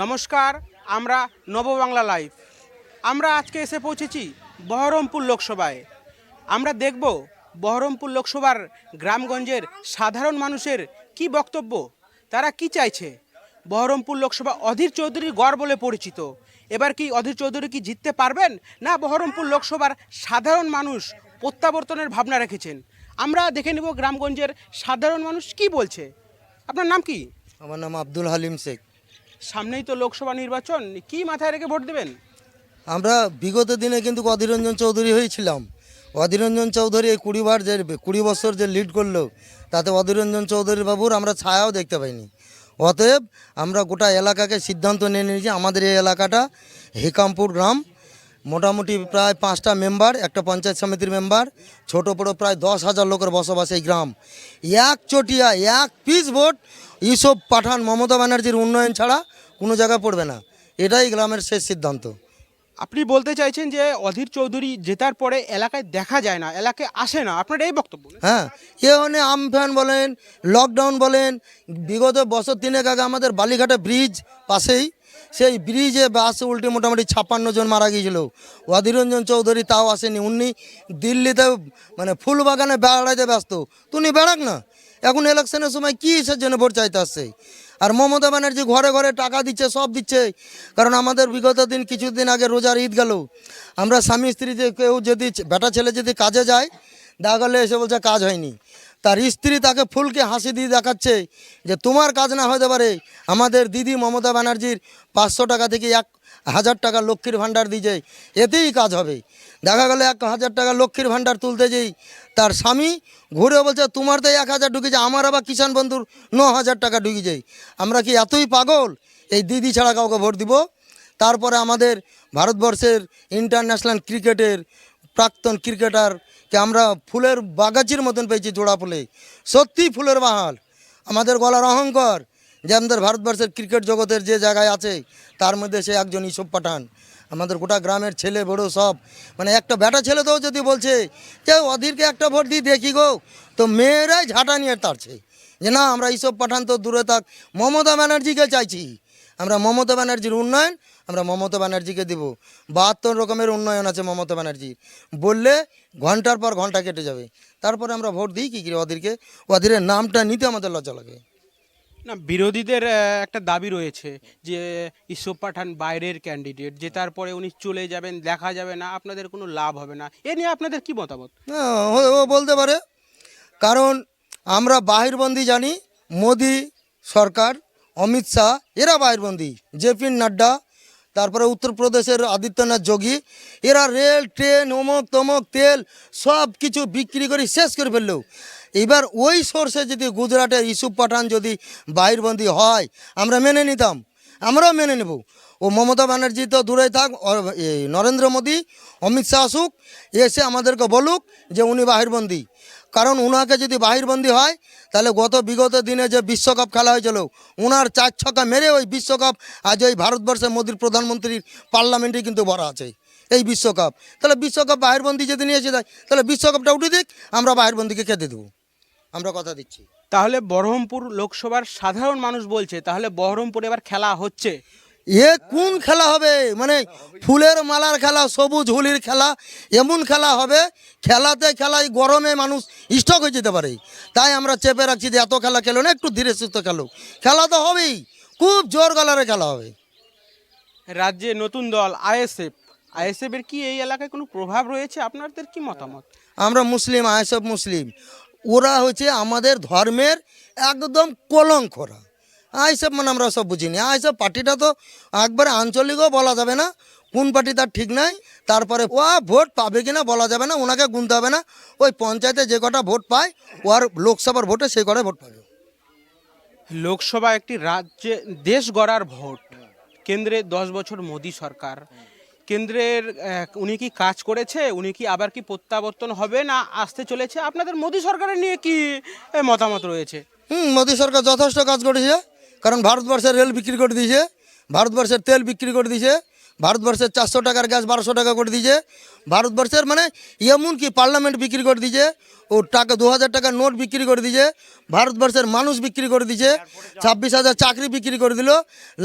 নমস্কার, আমরা নববাংলা লাইভ। আমরা আজকে এসে পৌঁছেছি বহরমপুর লোকসভায়। আমরা দেখব বহরমপুর লোকসভার গ্রামগঞ্জের সাধারণ মানুষের কি বক্তব্য, তারা কি চাইছে? বহরমপুর লোকসভা অধীর চৌধুরীর গড় বলে পরিচিত। এবার কি অধীর চৌধুরী কি জিততে পারবেন, না বহরমপুর লোকসভার সাধারণ মানুষ প্রত্যাবর্তনের ভাবনা রেখেছেন? আমরা দেখে নেব গ্রামগঞ্জের সাধারণ মানুষ কি বলছে। আপনার নাম কি? আমার নাম আব্দুল হালিম শেখ। সামনেই তো লোকসভা নির্বাচন, কি মাথায় রেখে ভোট দেবেন? আমরা বিগত দিনে কিন্তু অধীরঞ্জন চৌধুরী হয়েছিলাম। অধীরঞ্জন চৌধুরী এই কুড়িবার যে, কুড়ি বছর যে লিড করল, তাতে অধীরঞ্জন চৌধুরী বাবুর আমরা ছায়াও দেখতে পাইনি। অতএব আমরা গোটা এলাকাকে সিদ্ধান্ত নিয়ে নিয়েছি, আমাদের এই এলাকাটা, হিকামপুর গ্রাম, মোটামুটি প্রায় পাঁচটা মেম্বার একটা পঞ্চায়েত সমিতির মেম্বার ছোট বড় প্রায় দশ হাজার লোকের বসবাস এই গ্রাম। এক চটিয়া, এক পিস ভোট ইসব পাঠান, মমতা ব্যানার্জির উন্নয়ন ছাড়া কোনো জায়গায় পড়বে না। এটাই গ্রামের শেষ সিদ্ধান্ত। আপনি বলতে চাইছেন যে অধীর চৌধুরী জেতার পরে এলাকায় দেখা যায় না এলাকায় আসে না। আপনার এই বক্তব্য হ্যাঁ এ মানে আমফান বলেন লকডাউন বলেন বিগত বছর তিনেক আগে আমাদের বালিঘাটে ব্রিজ পাশেই সেই ব্রিজে বাস উল্টে মোটামুটি ছাপ্পান্ন জন মারা গিয়েছিল। অধীরঞ্জন চৌধুরী তাও আসেনি। উনি দিল্লিতে মানে ফুল বাগানে বেড়াইতে ব্যস্ত তুমি বেড়াক না। এখন ইলেকশনের সময় কী কিসের জন্য ভোট চাইতে আসছে? আর মমতা ব্যানার্জি ঘরে ঘরে টাকা দিচ্ছে, সব দিচ্ছে। কারণ আমাদের বিগত দিন কিছুদিন আগে রোজার ঈদ গেল। আমরা স্বামী স্ত্রী যে কেউ যদি বেটা ছেলে যদি কাজে যায় দেখা গেলে এসে বলছে, কাজ হয়নি। তার স্ত্রী তাকে ফুলকে হাসি দিয়ে দেখাচ্ছে যে তোমার কাজ না হতে পারে। আমাদের দিদি মমতা ব্যানার্জির পাঁচশো টাকা থেকে এক হাজার টাকা লক্ষ্মীর ভাণ্ডার দিয়ে এতেই কাজ হবে। দেখা গেল এক হাজার টাকা লক্ষ্মীর ভাণ্ডার তুলতে যেই তার স্বামী ঘুরে বলছে, তোমার তো এক হাজার ঢুকে যায় আমার আবার কিষাণ বন্ধুর ন হাজার টাকা ঢুকে যায় আমরা কি এতই পাগল? এই দিদি ছাড়া কাউকে ভোট দিব? তারপরে আমাদের ভারতবর্ষের ইন্টারন্যাশনাল ক্রিকেটের প্রাক্তন ক্রিকেটারকে আমরা ফুলের বাগাচির মতন পেয়েছি জোড়া ফুলে। সত্যি ফুলের বাহাল। আমাদের গলার অহংকার, যে আমাদের ভারতবর্ষের ক্রিকেট জগতের যে জায়গায় আছে, তার মধ্যে সে একজন ইসব পাঠান। আমাদের গোটা গ্রামের ছেলে, বড় সব। মানে একটা ব্যাটা ছেলে তো যদি বলছে যে অধীরকে একটা ভোট দিয়ে দেখি গো। তো মেয়েরাই ঝাঁটা নিয়ে তারছে যে না, আমরা এইসব পাঠান তো দূরে থাক। মমতা ব্যানার্জিকে চাইছি। আমরা মমতা ব্যানার্জির উন্নয়ন আমরা মমতা ব্যানার্জিকে দিব। বাহাত্তর রকমের উন্নয়ন আছে মমতা ব্যানার্জির। বললে ঘণ্টার পর ঘণ্টা কেটে যাবে। তারপরে আমরা ভোট দিই কী করি ওদেরকে? ওদের নামটা নিতে আমাদের লজ্জা লাগে। না বিরোধীদের একটা দাবি রয়েছে যে ইসব পাঠান বাইরের ক্যান্ডিডেট যে তারপরে উনি চলে যাবেন দেখা যাবে না আপনাদের কোনো লাভ হবে না। এ নিয়ে আপনাদের কি মতামত? ও ও বলতে পারে। কারণ আমরা বাহিরবন্দি জানি মোদি সরকার অমিত শাহ, এরা বাহিরবন্দি জেপি নাড্ডা, তারপরে উত্তরপ্রদেশের আদিত্যনাথ যোগী, এরা রেল, ট্রেন অমক তমক তেল, সব কিছু বিক্রি করে শেষ করে ফেলল। এবার ওই সোর্সে যদি গুজরাটে ইসুফ পাঠান যদি বাহিরবন্দি হয়, আমরা মেনে নিতাম, আমরাও মেনে নেব। ও মমতা ব্যানার্জি তো দূরে থাক নরেন্দ্র মোদী, অমিত শাহ আসুক, এসে আমাদেরকে বলুক যে উনি বাহিরবন্দি কারণ উনাকে যদি বাহিরবন্দি হয়, তাহলে গত বিগত দিনে যে বিশ্বকাপ খেলা হয়েছিল, উনার চার ছকা মেরে ওই বিশ্বকাপ আজ ওই ভারতবর্ষে মোদীর প্রধানমন্ত্রীর পার্লামেন্টে কিন্তু ভরা আছে, এই বিশ্বকাপ। তাহলে বিশ্বকাপ বাহিরবন্দি যদি নিয়ে এসে দেয়, তাহলে বিশ্বকাপটা উঠে দিক, আমরা বাহিরবন্দিকে খেতে দেবো। আমরা কথা দিচ্ছি। তাহলে বহরমপুর লোকসভার সাধারণ মানুষ বলছে, তাহলে বহরমপুরে এবার খেলা হচ্ছে। এ কোন খেলা হবে? মানে ফুলের মালার খেলা সবুজ হুলির খেলা এমন খেলা হবে খেলাতে খেলায় গরমে মানুষ স্টক হয়ে যেতে পারে। তাই আমরা চেপে রাখছি যে এত খেলা খেলো না একটু ধীরে সুস্থ খেলো। খেলা তো হবেই খুব জোর গলারে খেলা হবে। রাজ্যে নতুন দল আইএসএফ। আইএসএফ এর কি এই এলাকায় কোনো প্রভাব রয়েছে? আপনাদের কি মতামত? আমরা মুসলিম আয়সব মুসলিম। ওরা হচ্ছে আমাদের ধর্মের একদম কলঙ্করা আইসব মানে আমরা সব বুঝিনি। আইসব পার্টিটা তো একবারে আঞ্চলিকও বলা যাবে না। কোন পার্টি তার ঠিক নাই তারপরে ও ভোট পাবে কিনা বলা যাবে না ওনাকে গুনতে হবে না। ওই পঞ্চায়েতে যে কটা ভোট পায় ও আর লোকসভার ভোটে সেই কটাই ভোট পাবে। লোকসভা একটি রাজ্যে দেশ গড়ার ভোট। কেন্দ্রে দশ বছর মোদী সরকার। কেন্দ্রের উনি কি কাজ করেছে উনি কি আবার কি প্রত্যাবর্তন হবে না আসতে চলেছে? আপনাদের মোদী সরকারের নিয়ে কি মতামত রয়েছে? হুম মোদী সরকার যথেষ্ট কাজ করেছে। কারণ ভারতবর্ষের রেল বিক্রি করে দিয়েছে, ভারতবর্ষের তেল বিক্রি করে দিয়েছে, ভারতবর্ষের চারশো টাকার গ্যাস বারোশো টাকা করে দিয়েছে, ভারতবর্ষের মানে এমন কি পার্লামেন্ট বিক্রি করে দিয়েছে, ও টাকা দু হাজার টাকার নোট বিক্রি করে দিয়েছে, ভারতবর্ষের মানুষ বিক্রি করে দিয়েছে, ছাব্বিশ হাজার চাকরি বিক্রি করে দিল,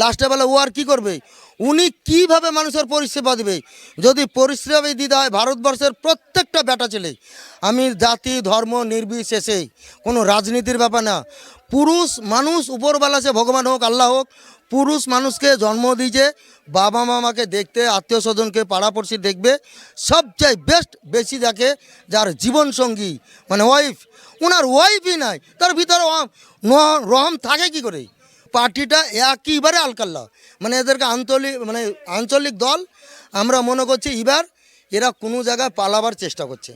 লাস্টে বেলা ও আর কী করবে? উনি কীভাবে মানুষের পরিষেবা দেবে? যদি পরিষেবা দিতে হয় ভারতবর্ষের প্রত্যেকটা বেটা ছেলে। আমি জাতি, ধর্ম, নির্বিশেষে কোনো রাজনীতির ব্যাপার না। পুরুষ মানুষ উপরবেলা সে ভগবান হোক, আল্লাহ হোক, পুরুষ মানুষকে জন্ম দিয়েছে, বাবা মামাকে দেখতে, আত্মীয় স্বজনকে পাড়াপড়শি দেখবে, সবচেয়ে বেস্ট বেশি দেখে যার জীবনসঙ্গী মানে ওয়াইফ ওনার ওয়াইফই নাই, তার ভিতরে রহম থাকে কি করে? পার্টিটা একেবারে আলকাল্লা। মানে এদেরকে আঞ্চলিক মানে আঞ্চলিক দল আমরা মনে করছি এবার এরা কোনো জায়গায় পালাবার চেষ্টা করছে।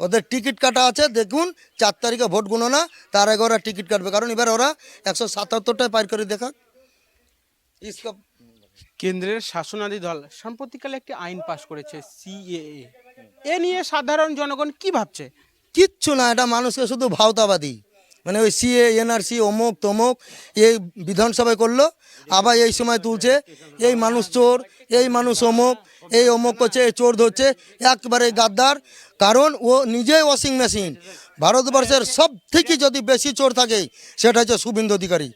ওদের টিকিট কাটা আছে দেখুন চার তারিখে ভোট গণনা তার আগে ওরা টিকিট কাটবে কারণ এবার ওরা একশো সাতাত্তরটায় পার করে দেখা ইসকা কেন্দ্রের শাসনাদি দল সাম্প্রতিককালে একটি আইন পাশ করেছে সিএএ। এ নিয়ে সাধারণ জনগণ কি ভাবছে? কিচ্ছু না এটা মানুষকে শুধু ভাওতাবাদী। মানে ওই সিএ এনআরসি অমুক, তমুক, এই বিধানসভায় করল, আবার এই সময় তুলছে, এই মানুষ চোর, এই মানুষ অমুক, এই অমুক করছে, এই চোর ধরছে, একবারে গাদ্দার, কারণ ও নিজেই ওয়াশিং মেশিন ভারতবর্ষের সব থেকে যদি বেশি চোর থাকে, সেটা হচ্ছে শুভেন্দু অধিকারী।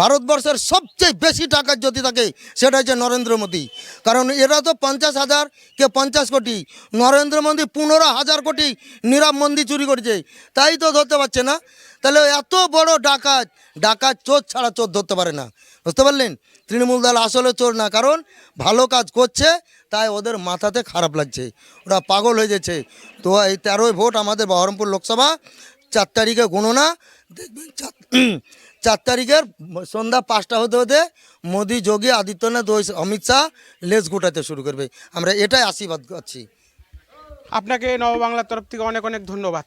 ভারতবর্ষের সবচেয়ে বেশি টাকার যদি থাকে, সেটা হচ্ছে নরেন্দ্র মোদী। কারণ এরা তো পঞ্চাশ হাজার কে পঞ্চাশ কোটি, নরেন্দ্র মোদী পনেরো হাজার কোটি নীরব মন্দির চুরি করেছে। তাই তো ধরতে পারছে না। তাহলে এত বড় ডাকাত ডাকাত চোর ছাড়া চোর ধরতে পারে না। বুঝতে পারলেন? তৃণমূল দল আসলে চোর না, কারণ ভালো কাজ করছে, তাই ওদের মাথাতে খারাপ লাগছে। ওরা পাগল হয়ে যাচ্ছে। তো এই তেরোই ভোট আমাদের বহরমপুর লোকসভা, চার তারিখে গণনা দেখবেন চার তারিখের সন্ধ্যা পাঁচটা হতে হতে মোদি, যোগী, আদিত্যনাথ, ওই অমিত শাহ লেজ গোটাতে শুরু করবে। আমরা এটাই আশীর্বাদ করছি। আপনাকে নববাংলার তরফ থেকে অনেক অনেক ধন্যবাদ।